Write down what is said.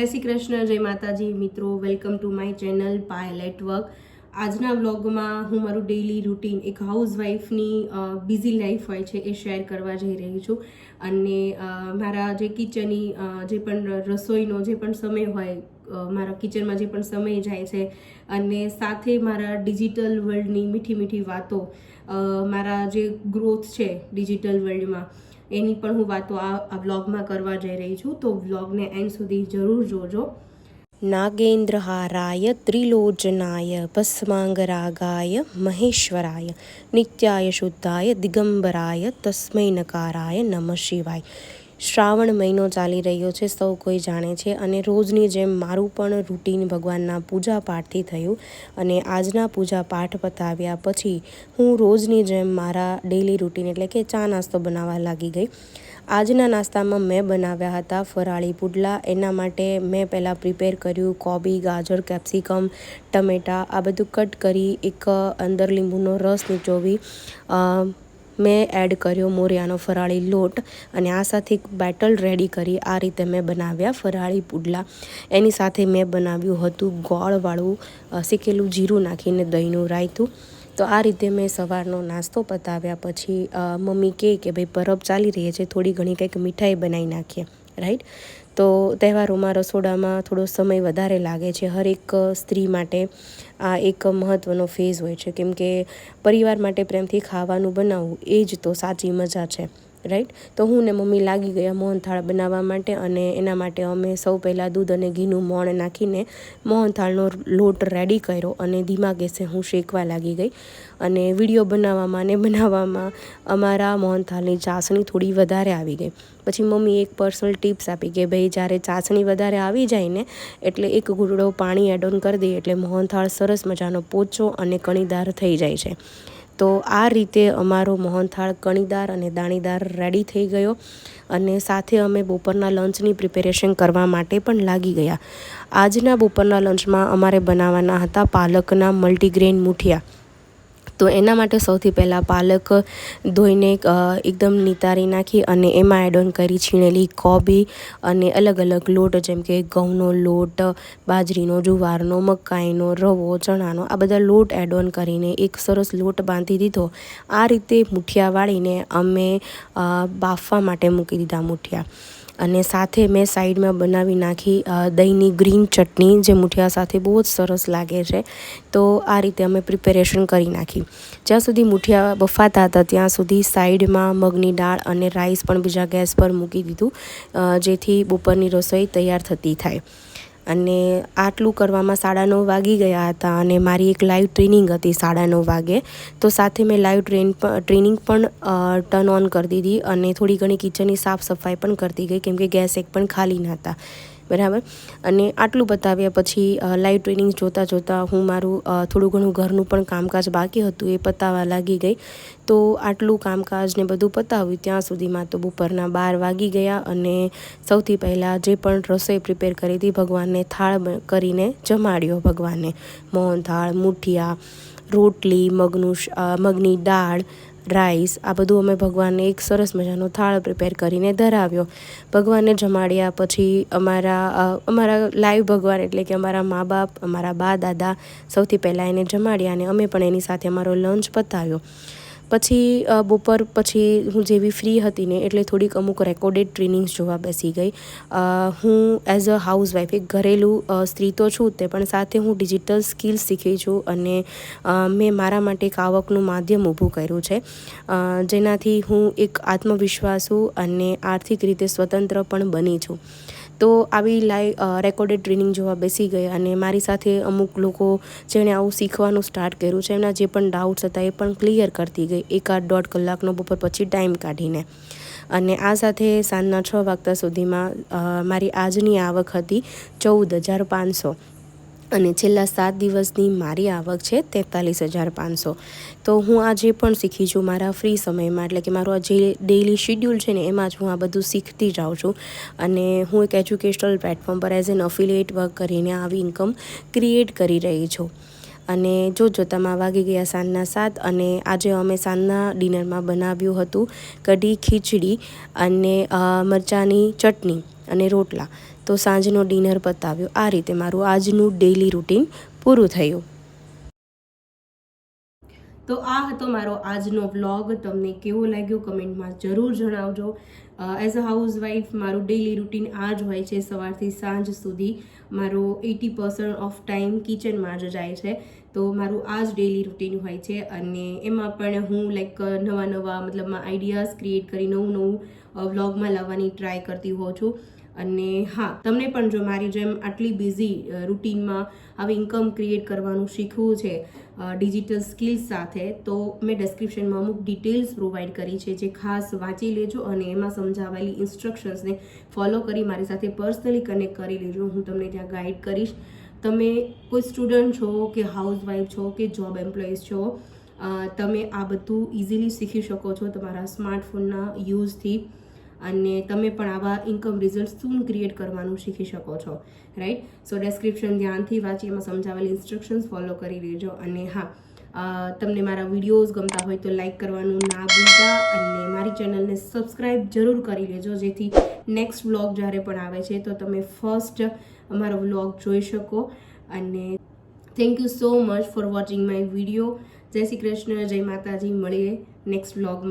જય શ્રી કૃષ્ણ, જય માતાજી. મિત્રો welcome to my channel Pi Network આજના વ્લોગમાં હું મારું ડેઇલી રૂટીન એક હાઉસવાઈફની બિઝી લાઈફ હોય છે એ શેર કરવા જઈ રહી છું. અને મારા જે કિચનની જે પણ રસોઈનો જે પણ સમય હોય મારા કિચનમાં જે પણ સમય જાય છે અને સાથે મારા ડિજિટલ વર્લ્ડની મીઠી મીઠી વાતો મારા જે ગ્રોથ છે ડિજિટલ વર્લ્ડમાં એની પણ હું વાતો આ વ્લોગમાં કરવા જઈ રહી છું, તો વ્લોગને એન્ડ સુધી જરૂર જોજો. નાગેન્દ્રહારાય ત્રિલોચનાય, ભસ્માંગરાગાય, મહેશ્વરાય, નિત્યાય શુદ્ધાય, દિગંબરાય તસ્મૈ નકારાય નમઃ શિવાય. શ્રાવણ મહિનો ચાલી રહ્યો છે, સૌ કોઈ જાણે છે અને રોજની જેમ મારું પણ રૂટીન ભગવાનના પૂજા પાઠથી થયું અને આજના પૂજા પાઠ પતાવ્યા પછી હું રોજની જેમ મારા ડેઈલી રૂટીન એટલે કે ચા નાસ્તો બનાવવા લાગી ગઈ. આજના નાસ્તામાં મેં બનાવ્યા હતા ફરાળી પુડલા, એના માટે મેં પહેલાં પ્રિપેર કર્યું કોબી, ગાજર કેપ્સિકમ ટમેટાં, આ બધું કટ કરી, એક અંદર લીંબુનો રસ નીચોવી મેં એડ કર્યો મોરિયાનો ફરાળી લોટ અને આ સાથે એક બેટલ રેડી કરી. આ રીતે મેં બનાવ્યા ફરાળી પુડલા. એની સાથે મેં બનાવ્યું હતું ગોળવાળું શેકેલું જીરું નાખીને દહીંનું રાયતું. તો આ રીતે મેં સવારનો નાસ્તો પતાવ્યા. પછી મમ્મી કહે કે ભાઈ પરબ ચાલી રહી છે, થોડી ઘણી કંઈક મીઠાઈ બનાવી નાખીએ. રાઈટ? તો તહેવારોમાં રસોડામાં થોડો સમય વધારે લાગે છે હરેક સ્ત્રી માટે આ એક મહત્ત્વનો ફેઝ હોય છે. કેમ કે પરિવાર માટે પ્રેમથી ખાવાનું બનાવવું એ જ તો સાચી મજા છે. રાઈટ? તો હું ને મમ્મી લાગી ગયા મોહનથાળ બનાવવા માટે અને એના માટે અમે સૌ પહેલાં દૂધ અને ઘીનું મોણ નાખીને મોહનથાળનો લોટ રેડી કર્યો અને ધીમા ગેસે હું શેકવા લાગી ગઈ. અને વીડિયો બનાવવામાં ને બનાવવામાં અમારા મોહનથાળની ચાસણી થોડી વધારે આવી ગઈ. પછી મમ્મી એક પર્સનલ ટિપ્સ આપી કે ભાઈ જ્યારે ચાસણી વધારે આવી જાય ને એટલે એક ઘૂંટડો પાણી એડ ઓન કરી દઈએ એટલે મોહનથાળ સરસ મજાનો પોચો અને કણીદાર થઈ જાય છે. તો આ રીતે અમારો મોહનથાળ કણીદાર અને દાણીદાર રેડી થઈ ગયો અને સાથે અમે બપોરના લંચની પ્રિપેરેશન કરવા માટે પણ લાગી ગયા. આજના બપોરના લંચમાં અમારે બનાવવાના હતા પાલકના મલ્ટીગ્રેન મુઠિયા. તો એના માટે સૌથી પહેલાં પાલક ધોઈને એકદમ નિતારી નાખી અને એમાં એડ ઓન કરી છીણેલી કોબી અને અલગ અલગ લોટ જેમ કે ઘઉંનો લોટ, બાજરીનો જુવારનો, મકાઈનો, રવો, ચણાનો, આ બધા લોટ એડ ઓન કરીને એક સરસ લોટ બાંધી દીધો. આ રીતે મુઠિયા વાળીને અમે બાફવા માટે મૂકી દીધા મુઠિયા. અને સાથે મેં સાઈડમાં બનાવી નાખી દહીંની ગ્રીન ચટણી જે મુઠિયા સાથે બહુ જ સરસ લાગે છે. તો આ રીતે અમે પ્રિપેરેશન કરી નાખી. જ્યાં સુધી મુઠિયા બફાતા હતા, ત્યાં સુધી સાઈડમાં મગની દાળ અને રાઈસ પણ બીજા ગેસ પર મૂકી દીધું જેથી બપોરની રસોઈ તૈયાર થતી થાય. અને આટલું કરવામાં સાડા નવ વાગી ગયા હતા અને મારી એક લાઈવ ટ્રેનિંગ હતી સાડા નવ વાગે. તો સાથે મેં લાઈવ ટ્રેન ટ્રેનિંગ પણ ટર્ન ઓન કરી દીધી અને થોડી ઘણી કિચનની સાફ સફાઈ પણ કરતી ગઈ કેમ કે ગેસ એક પણ ખાલી નહોતા બરાબર? અને આટલું બતાવ્યા પછી લાઈવ ટ્રેનિંગ જોતાં જોતાં હું મારું થોડું ઘણું ઘરનું પણ કામકાજ બાકી હતું, એ પતાવવા લાગી ગઈ. તો આટલું કામકાજ ને બધું પતાવ્યું, ત્યાં સુધીમાં તો બપોરના બાર વાગી ગયા અને સૌથી પહેલાં જે પણ રસોઈ પ્રિપેર કરી હતી, ભગવાનને થાળ કરીને જમાડ્યો ભગવાનને. મોહનથાળ, મુઠિયા, રોટલી, મગનું મગની દાળ રાઈસ, આ બધું અમે ભગવાનને એક સરસ મજાનો થાળ પ્રિપેર કરીને ધરાવ્યો. ભગવાનને જમાડ્યા પછી અમારા અમારા લાઈવ ભગવાન એટલે કે અમારા મા બાપ, અમારા બા દાદા સૌથી પહેલાં એને જમાડ્યા અને અમે પણ એની સાથે અમારો લંચ પતાવ્યો. પછી બપોર પછી હું જેવી ફ્રી હતી ને એટલે થોડીક અમુક રેકોર્ડેડ ટ્રેનિંગ્સ જોવા બેસી ગઈ. હું એઝ અ હાઉસવાઈફ એક ઘરેલું સ્ત્રી તો છું તે, પણ સાથે હું ડિજિટલ સ્કિલ્સ શીખી છું અને મેં મારા માટે એક આવકનું માધ્યમ ઊભું કર્યું છે. જેનાથી હું એક આત્મવિશ્વાસુ અને આર્થિક રીતે સ્વતંત્ર પણ બની છું. તો આવી લાઈવ રેકોર્ડેડ ટ્રેનિંગ જોવા બેસી ગઈ અને મારી સાથે અમુક લોકો જેણે આવું શીખવાનું સ્ટાર્ટ કર્યું છે, એમના જે પણ ડાઉટ્સ હતા એ પણ ક્લિયર કરતી ગઈ એકાદ દોઢ કલાકનો બપોર પછી ટાઈમ કાઢીને. અને આ સાથે સાંજના છ વાગતા સુધીમાં મારી આજની આવક હતી ચૌદ હજાર પાંચસો. અને છેલ્લા સાત દિવસની મારી આવક છે તેતાલીસ હજાર પાંચસો. તો હું આ જે પણ શીખી છું મારા ફ્રી સમયમાં, એટલે કે મારું આ જે ડેઇલી શિડ્યુલ છે ને, એમાં જ હું આ બધું શીખતી જાઉં છું. અને હું એક એજ્યુકેશનલ પ્લેટફોર્મ પર એઝ એન અફિલિએટ વર્ક કરીને આવી ઇન્કમ ક્રિએટ કરી રહી છું. અને જો જોતામાં વાગી ગયા સાંજના સાત અને આજે અમે સાંજના ડિનરમાં બનાવ્યું હતું કઢી ખીચડી અને મરચાંની ચટણી અને રોટલા. તો સાંજનો ડિનર પતાવ્યો. આ રીતે મારું આજનું ડેઈલી રૂટીન પૂરું થયું. તો આ હતો મારો આજનો વ્લોગ તમને કેવો લાગ્યો કમેન્ટમાં જરૂર જણાવજો. એઝ અ હાઉસવાઈફ મારું ડેઈલી રૂટીન આ જ હોય છે. સવારથી સાંજ સુધી મારો એટી પર્સન્ટ ઓફ ટાઈમ કિચનમાં જ જાય છે. તો મારું આ જ ડેઈલી રૂટીન હોય છે અને એમાં પણ હું લાઈક નવા નવા મતલબમાં આઈડિયાઝ ક્રિએટ કરી નવું નવું વ્લોગમાં લાવવાની ટ્રાય કરતી હોઉં છું. અને હા, તમને પણ જો મારી જેમ આટલી બિઝી રૂટીનમાં હવે ઇન્કમ ક્રિએટ કરવાનું શીખવું છે ડિજિટલ સ્કિલ્સ સાથે, તો મેં ડિસ્ક્રિપ્શનમાં અમુક ડિટેલ્સ પ્રોવાઈડ કરી છે જે ખાસ વાંચી લેજો અને એમાં સમજાવેલી ઇન્સ્ટ્રક્શન્સને ફોલો કરી મારી સાથે પર્સનલી કનેક્ટ કરી લેજો. હું તમને ત્યાં ગાઈડ કરીશ. તમે કોઈ સ્ટુડન્ટ છો કે હાઉસવાઈફ છો કે જોબ એમ્પ્લોઈઝ છો તમે આ બધું ઇઝીલી શીખી શકો છો તમારા સ્માર્ટફોનના યુઝથી અને તમે પણ આવા ઇન્કમ રિઝલ્ટ શું ક્રિએટ કરવાનું શીખી શકો છો રાઈટ સો ડેસ્ક્રિપ્શન ધ્યાનથી વાંચી, એમાં સમજાવેલી ઇન્સ્ટ્રક્શન્સ ફોલો કરી લેજો. અને હા તમને મારા વિડીયોઝ ગમતા હોય તો લાઇક કરવાનું ના ભૂલતા અને મારી ચેનલને સબસ્ક્રાઇબ જરૂર કરી લેજો. જેથી નેક્સ્ટ વ્લોગ જ્યારે પણ આવે છે, તો તમે ફર્સ્ટ અમારો વ્લોગ જોઈ શકો. અને thank you so much for watching my video જય શ્રી કૃષ્ણ, જય માતાજી. મળીએ નેક્સ્ટ વ્લોગમાં